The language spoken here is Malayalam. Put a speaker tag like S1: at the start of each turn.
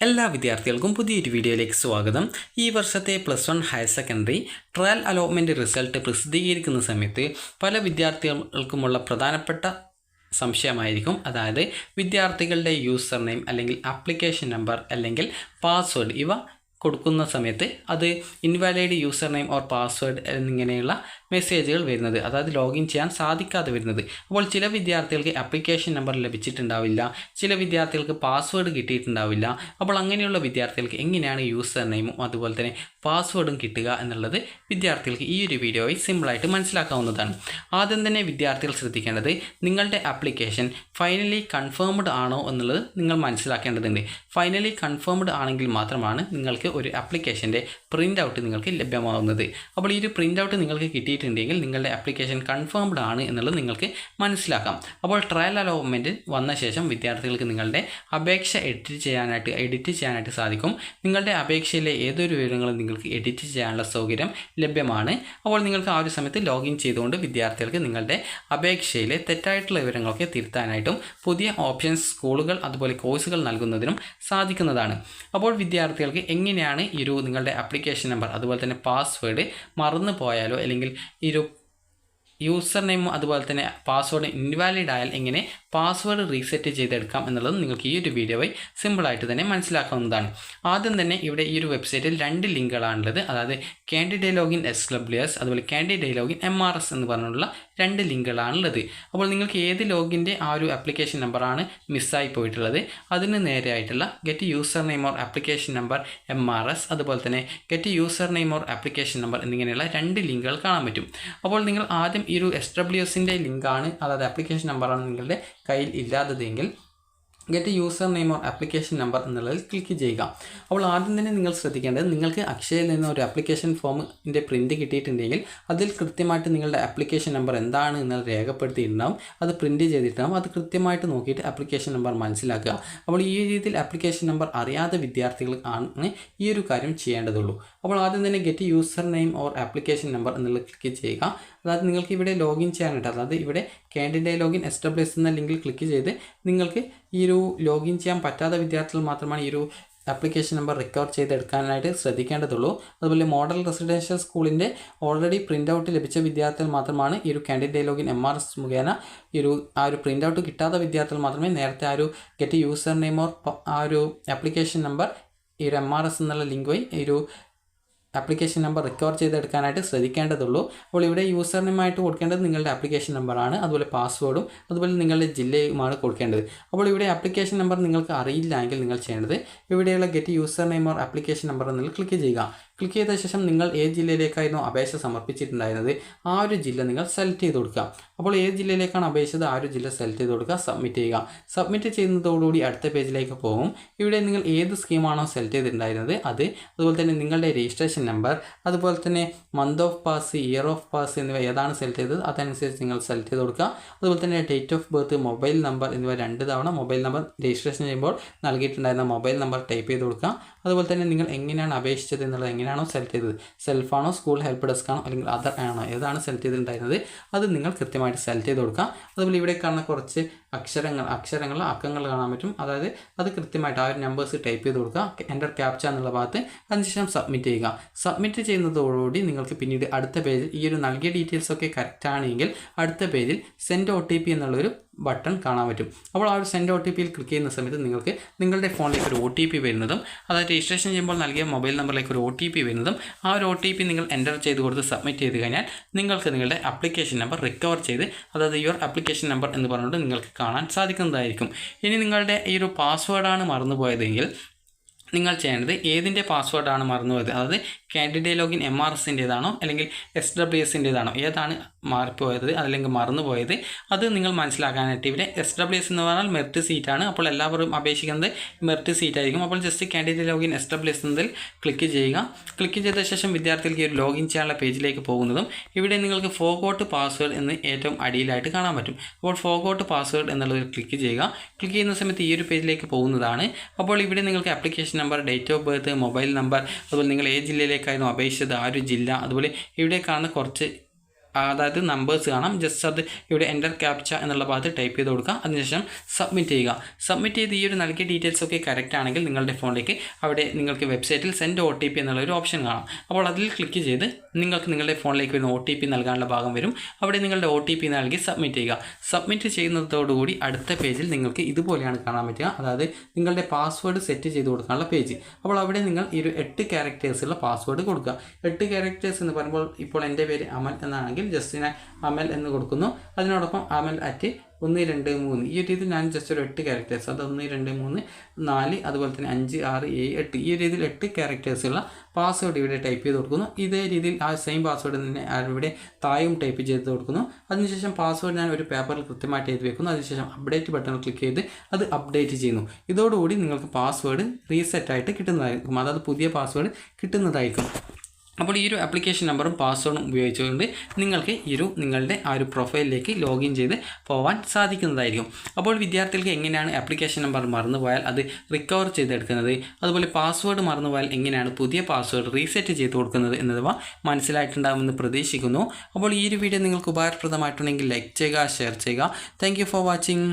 S1: എല്ലാ വിദ്യാർത്ഥികൾക്കും പുതിയൊരു വീഡിയോയിലേക്ക് സ്വാഗതം. ഈ വർഷത്തെ plus one higher secondary trial allotment result പ്രസിദ്ധീകരിക്കുന്ന സമയത്ത് പല വിദ്യാർത്ഥികൾക്കുമുള്ള പ്രധാനപ്പെട്ട സംശയമായിരിക്കും. അതായത് വിദ്യാർത്ഥികളുടെ യൂസർ നെയിം അല്ലെങ്കിൽ ആപ്ലിക്കേഷൻ നമ്പർ അല്ലെങ്കിൽ പാസ്വേഡ് ഇവ കൊടുക്കുന്ന സമയത്ത് അത് invalid user name or password എന്നിങ്ങനെയുള്ള മെസ്സേജുകൾ വരുന്നത് അതായത് ലോഗിൻ ചെയ്യാൻ സാധിക്കാതെ വരുന്നത്. അപ്പോൾ ചില വിദ്യാർത്ഥികൾക്ക് അപ്ലിക്കേഷൻ നമ്പർ ലഭിച്ചിട്ടുണ്ടാവില്ല ചില വിദ്യാർത്ഥികൾക്ക് പാസ്വേഡ് കിട്ടിയിട്ടുണ്ടാവില്ല. അപ്പോൾ അങ്ങനെയുള്ള വിദ്യാർത്ഥികൾക്ക് എങ്ങനെയാണ് യൂസർ നെയിമും അതുപോലെ തന്നെ പാസ്വേഡും കിട്ടുക എന്നുള്ളത് വിദ്യാർത്ഥികൾക്ക് ഈ ഒരു വീഡിയോയിൽ സിമ്പിളായിട്ട് മനസ്സിലാക്കാവുന്നതാണ്. ആദ്യം തന്നെ വിദ്യാർത്ഥികൾ ശ്രദ്ധിക്കേണ്ടത് നിങ്ങളുടെ അപ്ലിക്കേഷൻ ഫൈനലി കൺഫേംഡ് ആണോ എന്നുള്ളത് നിങ്ങൾ മനസ്സിലാക്കേണ്ടതുണ്ട്. ഫൈനലി കൺഫേംഡ് ആണെങ്കിൽ മാത്രമാണ് നിങ്ങൾക്ക് ഒരു ആപ്ലിക്കേഷന്റെ പ്രിന്റ് ഔട്ട് നിങ്ങൾക്ക് ലഭ്യമാവുന്നത്. അപ്പോൾ ഈ ഒരു പ്രിന്റ് ഔട്ട് നിങ്ങൾക്ക് കിട്ടിയിട്ടുണ്ടെങ്കിൽ നിങ്ങളുടെ അപ്ലിക്കേഷൻ കൺഫേംഡ് ആണ് എന്നുള്ളത് നിങ്ങൾക്ക് മനസ്സിലാക്കാം. അപ്പോൾ ട്രയൽ അലോട്ട്മെന്റ് വന്ന ശേഷം വിദ്യാർത്ഥികൾക്ക് നിങ്ങളുടെ അപേക്ഷ എഡിറ്റ് ചെയ്യാനായിട്ട് എഡിറ്റ് ചെയ്യാനായിട്ട് സാധിക്കും. നിങ്ങളുടെ അപേക്ഷയിലെ ഏതൊരു വിവരങ്ങളും നിങ്ങൾക്ക് എഡിറ്റ് ചെയ്യാനുള്ള സൗകര്യം ലഭ്യമാണ്. അപ്പോൾ നിങ്ങൾക്ക് ആ ഒരു സമയത്ത് ലോഗിൻ ചെയ്തുകൊണ്ട് വിദ്യാർത്ഥികൾക്ക് നിങ്ങളുടെ അപേക്ഷയിലെ തെറ്റായിട്ടുള്ള വിവരങ്ങളൊക്കെ തിരുത്താനായിട്ടും പുതിയ ഓപ്ഷൻസ് സ്കൂളുകൾ അതുപോലെ കോഴ്സുകൾ നൽകുന്നതിനും സാധിക്കുന്നതാണ്. അപ്പോൾ വിദ്യാർത്ഥികൾക്ക് എങ്ങനെയാണ് ഈ ഒരു നിങ്ങളുടെ അപ്ലിക്കേഷൻ നമ്പർ അതുപോലെ തന്നെ പാസ്വേഡ് മറന്നു പോയാലോ അല്ലെങ്കിൽ ഈ ഒരു യൂസർ നെയിമും അതുപോലെ തന്നെ പാസ്വേഡ് ഇൻവാലിഡ് ആയാൽ എങ്ങനെ പാസ്വേഡ് റീസെറ്റ് ചെയ്തെടുക്കാം എന്നുള്ളത് നിങ്ങൾക്ക് ഈ ഒരു വീഡിയോ വഴി സിമ്പിളായിട്ട് തന്നെ മനസ്സിലാക്കാവുന്നതാണ്. ആദ്യം തന്നെ ഇവിടെ ഈ ഒരു വെബ്സൈറ്റിൽ രണ്ട് ലിങ്കുകളാണുള്ളത്. അതായത് candidate login S W S അതുപോലെ candidate login M R S എന്ന് പറഞ്ഞുള്ള രണ്ട് ലിങ്കുകളാണുള്ളത്. അപ്പോൾ നിങ്ങൾക്ക് ഏത് ലോഗിന്റെ ആ ഒരു ആപ്ലിക്കേഷൻ നമ്പറാണ് മിസ്സായി പോയിട്ടുള്ളത്? അതിന് നേരെയായിട്ടുള്ള get user name or application number M R S അതുപോലെ തന്നെ get user name or application number എന്നിങ്ങനെയുള്ള രണ്ട് ലിങ്കുകൾ കാണാൻ പറ്റും. അപ്പോൾ നിങ്ങൾ ആദ്യം ഈ ഒരു എസ് ഡബ്ല്യു എസിന്റെ ലിങ്കാണ് അതായത് ആപ്ലിക്കേഷൻ നമ്പറാണ് നിങ്ങളുടെ കയ്യിൽ ഇല്ലാത്തതെങ്കിൽ get user name or application number എന്നുള്ളതിൽ ക്ലിക്ക് ചെയ്യുക. അപ്പോൾ ആദ്യം തന്നെ നിങ്ങൾ ശ്രദ്ധിക്കേണ്ടത് നിങ്ങൾക്ക് അക്ഷയയിൽ നിന്ന് ഒരു ആപ്ലിക്കേഷൻ ഫോമിന്റെ പ്രിന്റ് കിട്ടിയിട്ടുണ്ടെങ്കിൽ അതിൽ കൃത്യമായിട്ട് നിങ്ങളുടെ ആപ്ലിക്കേഷൻ നമ്പർ എന്താണ് എന്ന് രേഖപ്പെടുത്തിയിട്ടുണ്ടാവും. അത് പ്രിന്റ് ചെയ്തിട്ടുണ്ടാവും. അത് കൃത്യമായിട്ട് നോക്കിയിട്ട് ആപ്ലിക്കേഷൻ നമ്പർ മനസ്സിലാക്കുക. അപ്പോൾ ഈ രീതിയിൽ ആപ്ലിക്കേഷൻ നമ്പർ അറിയാത്ത വിദ്യാർത്ഥികൾ ആണ് ഈ ഒരു കാര്യം ചെയ്യേണ്ടതുള്ളൂ. അപ്പോൾ ആദ്യം തന്നെ get user name or application number എന്നുള്ളത് ക്ലിക്ക് ചെയ്യുക. അതായത് നിങ്ങൾക്ക് ഇവിടെ ലോഗിൻ ചെയ്യാനായിട്ട് അതായത് ഇവിടെ കാൻഡിഡേ ലോഗിൻ എസ്റ്റാബ്ലിഷ് എന്ന ലിങ്കിൽ ക്ലിക്ക് ചെയ്ത് നിങ്ങൾക്ക് ഈ ഒരു ലോഗിൻ ചെയ്യാൻ പറ്റാത്ത വിദ്യാർത്ഥികൾ മാത്രമാണ് ഈ ഒരു ആപ്ലിക്കേഷൻ നമ്പർ റിക്കവർ ചെയ്തെടുക്കാനായിട്ട് ശ്രദ്ധിക്കേണ്ടതുള്ളൂ. അതുപോലെ മോഡൽ റെസിഡൻഷ്യൽ സ്കൂളിന്റെ ഓൾറെഡി പ്രിന്റ് ഔട്ട് ലഭിച്ച വിദ്യാർത്ഥികൾ മാത്രമാണ് ഈ ഒരു candidate login M R S മുഖേന ഈ ഒരു ആ ഒരു പ്രിന്റ് ഔട്ട് കിട്ടാത്ത വിദ്യാർത്ഥികൾ മാത്രമേ നേരത്തെ ആ ഒരു ഗെറ്റ് യൂസർ നെയിം ഓർ ആ ഒരു ആപ്ലിക്കേഷൻ നമ്പർ ഈ ഒരു എം ആർ എസ് എന്നുള്ള ലിങ്ക് വഴി ഈ ഒരു ആപ്ലിക്കേഷൻ നമ്പർ റിക്കവർ ചെയ്തെടുക്കാനായിട്ട് ശ്രദ്ധിക്കേണ്ടതുള്ളൂ. അപ്പോൾ ഇവിടെ യൂസർ നെയിമായിട്ട് കൊടുക്കേണ്ടത് നിങ്ങളുടെ ആപ്ലിക്കേഷൻ നമ്പറാണ് അതുപോലെ പാസ്വേഡും അതുപോലെ നിങ്ങളുടെ ജില്ലയുമാണ് കൊടുക്കേണ്ടത്. അപ്പോൾ ഇവിടെ ആപ്ലിക്കേഷൻ നമ്പർ നിങ്ങൾക്ക് അറിയില്ല നിങ്ങൾ ചെയ്യേണ്ടത് ഇവിടെയുള്ള get user name or application number നിങ്ങൾ ക്ലിക്ക് ചെയ്യുക. ക്ലിക്ക് ചെയ്ത ശേഷം നിങ്ങൾ ഏത് ജില്ലയിലേക്കായിരുന്നു അപേക്ഷ സമർപ്പിച്ചിട്ടുണ്ടായിരുന്നത്? ആ ഒരു ജില്ല നിങ്ങൾ സെലക്ട് ചെയ്ത് കൊടുക്കുക. അപ്പോൾ ഏത് ജില്ലയിലേക്കാണ് അപേക്ഷിച്ചത്? ആ ഒരു ജില്ല സെലക്ട് ചെയ്ത് കൊടുക്കുക സബ്മിറ്റ് ചെയ്യുക. സബ്മിറ്റ് ചെയ്യുന്നതോടുകൂടി അടുത്ത പേജിലേക്ക് പോകും. ഇവിടെ നിങ്ങൾ ഏത് സ്കീമാണോ സെലക്ട് ചെയ്തിട്ടുണ്ടായിരുന്നത്? അത്. അതുപോലെ തന്നെ നിങ്ങളുടെ രജിസ്ട്രേഷൻ നമ്പർ അതുപോലെ തന്നെ month of pass year of pass എന്നിവ ഏതാണ് സെലക്ട് ചെയ്തത്? അതനുസരിച്ച് നിങ്ങൾ സെലക്ട് ചെയ്ത് കൊടുക്കുക. അതുപോലെ തന്നെ date of birth mobile number എന്നിവ രണ്ട് തവണ മൊബൈൽ നമ്പർ രജിസ്ട്രേഷൻ ചെയ്യുമ്പോൾ നൽകിയിട്ടുണ്ടായിരുന്ന മൊബൈൽ നമ്പർ ടൈപ്പ് ചെയ്ത് കൊടുക്കുക. അതുപോലെ തന്നെ നിങ്ങൾ എങ്ങനെയാണ് അപേക്ഷിച്ചത് എന്നുള്ളത് എങ്ങനെയാണോ സെലക്ട് ചെയ്തത്? സെൽഫാണോ സ്കൂൾ ഹെൽപ്പ് ഡെസ്ക് ആണോ അല്ലെങ്കിൽ അതർ ആണോ? ഏതാണ് സെലക്ട് ചെയ്തിട്ടുണ്ടായിരുന്നത്? അത് നിങ്ങൾ കൃത്യമായിട്ട് സെലക്ട് ചെയ്ത് കൊടുക്കുക. അതുപോലെ ഇവിടെ കാണുന്ന കുറച്ച് അക്ഷരങ്ങൾ അക്ഷരങ്ങൾ അക്കങ്ങൾ കാണാൻ പറ്റും. അതായത് അത് കൃത്യമായിട്ട് ആ ഒരു നമ്പേഴ്സ് ടൈപ്പ് ചെയ്ത് കൊടുക്കുക. എന്റർ ക്യാപ്ച എന്നുള്ള ഭാഗത്ത് അതിനുശേഷം സബ്മിറ്റ് ചെയ്യുക. സബ്മിറ്റ് ചെയ്യുന്നതോടുകൂടി നിങ്ങൾക്ക് പിന്നീട് അടുത്ത പേജിൽ ഈ ഒരു നൽകിയ ഡീറ്റെയിൽസ് ഒക്കെ കറക്റ്റ് ആണെങ്കിൽ അടുത്ത പേജിൽ സെൻഡ് ഒ ടി പി എന്നുള്ളൊരു ബട്ടൺ കാണാൻ പറ്റും. അപ്പോൾ ആ ഒരു സെൻഡ് ഒ ടി പിയിൽ ക്ലിക്ക് ചെയ്യുന്ന സമയത്ത് നിങ്ങൾക്ക് നിങ്ങളുടെ ഫോണിലേക്ക് ഒരു ഒ ടി പി വരുന്നതും അതായത് രജിസ്ട്രേഷൻ ചെയ്യുമ്പോൾ നൽകിയ മൊബൈൽ നമ്പറിലേക്ക് ഒരു ഒ ടി പി വരുന്നതും ആ ഒരു ഒ ടി പി നിങ്ങൾ എന്റർ ചെയ്ത് കൊടുത്ത് സബ്മിറ്റ് ചെയ്ത് കഴിഞ്ഞാൽ നിങ്ങൾക്ക് നിങ്ങളുടെ അപ്ലിക്കേഷൻ നമ്പർ റിക്കവർ ചെയ്ത് അതായത് യുവർ അപ്ലിക്കേഷൻ നമ്പർ എന്ന് പറഞ്ഞുകൊണ്ട് നിങ്ങൾക്ക് കാണാൻ സാധിക്കുന്നതായിരിക്കും. ഇനി നിങ്ങളുടെ ഈ ഒരു പാസ്വേഡാണ് മറന്നുപോയതെങ്കിൽ നിങ്ങൾ ചെയ്യേണ്ടത് ഏതിന്റെ പാസ്വേഡാണ് മറന്നുപോയത്? അതായത് കാൻഡിഡേ ലോഗിൻ എം ആർ എസിന്റേതാണോ അല്ലെങ്കിൽ എസ് ഡബ്ല്യു എസിന്റേതാണോ? ഏതാണ് മാറിപ്പോയത്? അല്ലെങ്കിൽ മറന്നുപോയത്? അത് നിങ്ങൾ മനസ്സിലാക്കാനായിട്ട് ഇവിടെ എസ് ഡബ്ല്യു എസ് എന്ന് പറഞ്ഞാൽ മെറിറ്റ് സീറ്റാണ്. അപ്പോൾ എല്ലാവരും അപേക്ഷിക്കുന്നത് മെറിറ്റ് സീറ്റ് ആയിരിക്കും അപ്പോൾ just candidate login S W S എന്നതിൽ ക്ലിക്ക് ചെയ്യുക. ക്ലിക്ക് ചെയ്ത ശേഷം വിദ്യാർത്ഥികൾക്ക് ഒരു ലോഗിൻ ചെയ്യാനുള്ള പേജിലേക്ക് പോകുന്നതും ഇവിടെ നിങ്ങൾക്ക് ഫോഗോട്ട് പാസ്വേഡ് എന്ന് ഏറ്റവും അടിയിലായിട്ട് കാണാൻ പറ്റും. അപ്പോൾ ഫോഗോട്ട് പാസ്വേഡ് എന്നുള്ളതിൽ ക്ലിക്ക് ചെയ്യുക. ക്ലിക്ക് ചെയ്യുന്ന സമയത്ത് ഈ ഒരു പേജിലേക്ക് പോകുന്നതാണ്. അപ്പോൾ ഇവിടെ നിങ്ങൾക്ക് application number date of birth mobile number അതുപോലെ നിങ്ങൾ ഏത് ജില്ലയിലേക്കായിരുന്നു അപേക്ഷിച്ചത്? ആ ഒരു ജില്ല അതുപോലെ ഇവിടെ കാണുന്ന കുറച്ച് അതായത് നമ്പേഴ്സ് കാണാം. ജസ്റ്റ് അത് ഇവിടെ എന്റർ ക്യാപ്ച എന്നുള്ള ഭാഗത്ത് ടൈപ്പ് ചെയ്ത് കൊടുക്കുക അതിനുശേഷം സബ്മിറ്റ് ചെയ്യുക. സബ്മിറ്റ് ചെയ്ത് ഈ ഒരു നൽകിയ ഡീറ്റെയിൽസ് ഒക്കെ കറക്റ്റ് ആണെങ്കിൽ നിങ്ങളുടെ ഫോണിലേക്ക് അവിടെ നിങ്ങൾക്ക് വെബ്സൈറ്റിൽ സെൻഡ് ഒ ടി പി എന്നുള്ള ഒരു ഓപ്ഷൻ കാണാം. അപ്പോൾ അതിൽ ക്ലിക്ക് ചെയ്ത് നിങ്ങൾക്ക് നിങ്ങളുടെ ഫോണിലേക്ക് വരുന്ന ഒ ടി പി നൽകാനുള്ള ഭാഗം വരും. അവിടെ നിങ്ങളുടെ ഒ ടി പി നൽകി സബ്മിറ്റ് ചെയ്യുക. സബ്മിറ്റ് ചെയ്യുന്നതോടുകൂടി അടുത്ത പേജിൽ നിങ്ങൾക്ക് ഇതുപോലെയാണ് കാണാൻ പറ്റുക. അതായത് നിങ്ങളുടെ പാസ്വേഡ് സെറ്റ് ചെയ്ത് കൊടുക്കാനുള്ള പേജ് അപ്പോൾ അവിടെ നിങ്ങൾ ഈ ഒരു എട്ട് ക്യാരക്ടേഴ്സുള്ള പാസ്വേഡ് കൊടുക്കുക. എട്ട് ക്യാരക്ടേഴ്സ് എന്ന് പറയുമ്പോൾ ഇപ്പോൾ എന്റെ പേര് അമൽ എന്നാണെങ്കിൽ ജസ്റ്റ് ജസ്റ്റിന് അമൽ എന്ന് കൊടുക്കുന്നു. അതിനോടൊപ്പം അമൽ അറ്റ് ഒന്ന് രണ്ട് മൂന്ന്. ഈ ഒരു രീതിയിൽ ഞാൻ ജസ്റ്റ് ഒരു എട്ട് ക്യാരക്ടേഴ്സ് അത് ഒന്ന് രണ്ട് മൂന്ന് നാല് അതുപോലെ തന്നെ അഞ്ച് ആറ് ഏഴ് എട്ട്. ഈ ഒരു രീതിയിൽ എട്ട് ക്യാരക്ടേഴ്സുള്ള പാസ്വേഡ് ഇവിടെ ടൈപ്പ് ചെയ്ത് കൊടുക്കുന്നു. ഇതേ രീതിയിൽ ആ സെയിം പാസ്വേഡ് തന്നെ ഇവിടെ തായും ടൈപ്പ് ചെയ്ത് കൊടുക്കുന്നു. അതിനുശേഷം പാസ്വേഡ് ഞാൻ ഒരു പേപ്പറിൽ കൃത്യമായിട്ട് എഴുതി വെക്കുന്നു. അതിനുശേഷം അപ്ഡേറ്റ് ബട്ടൺ ക്ലിക്ക് ചെയ്ത് അത് അപ്ഡേറ്റ് ചെയ്യുന്നു. ഇതോടുകൂടി നിങ്ങൾക്ക് പാസ്വേഡ് റീസെറ്റ് ആയിട്ട് കിട്ടുന്നതായിരിക്കും. അതായത് പുതിയ പാസ്വേഡ് കിട്ടുന്നതായിരിക്കും. അപ്പോൾ ഈ ഒരു ആപ്ലിക്കേഷൻ നമ്പറും പാസ്വേഡും ഉപയോഗിച്ചുകൊണ്ട് നിങ്ങൾക്ക് ഈ ഒരു നിങ്ങളുടെ ആ ഒരു പ്രൊഫൈലിലേക്ക് ലോഗിൻ ചെയ്ത് പോകാൻ സാധിക്കുന്നതായിരിക്കും. അപ്പോൾ വിദ്യാർത്ഥികൾക്ക് എങ്ങനെയാണ് ആപ്ലിക്കേഷൻ നമ്പർ മറന്നുപോയാൽ അത് റിക്കവർ ചെയ്തെടുക്കുന്നത് അതുപോലെ പാസ്വേഡ് മറന്നുപോയാൽ എങ്ങനെയാണ് പുതിയ പാസ്വേഡ് റീസെറ്റ് ചെയ്ത് കൊടുക്കുന്നത് എന്നിവ മനസ്സിലായിട്ടുണ്ടാകുമെന്ന് പ്രതീക്ഷിക്കുന്നു. അപ്പോൾ ഈ ഒരു വീഡിയോ നിങ്ങൾക്ക് ഉപകാരപ്രദമായിട്ടുണ്ടെങ്കിൽ ലൈക്ക് ചെയ്യുക ഷെയർ ചെയ്യുക. Thank for watching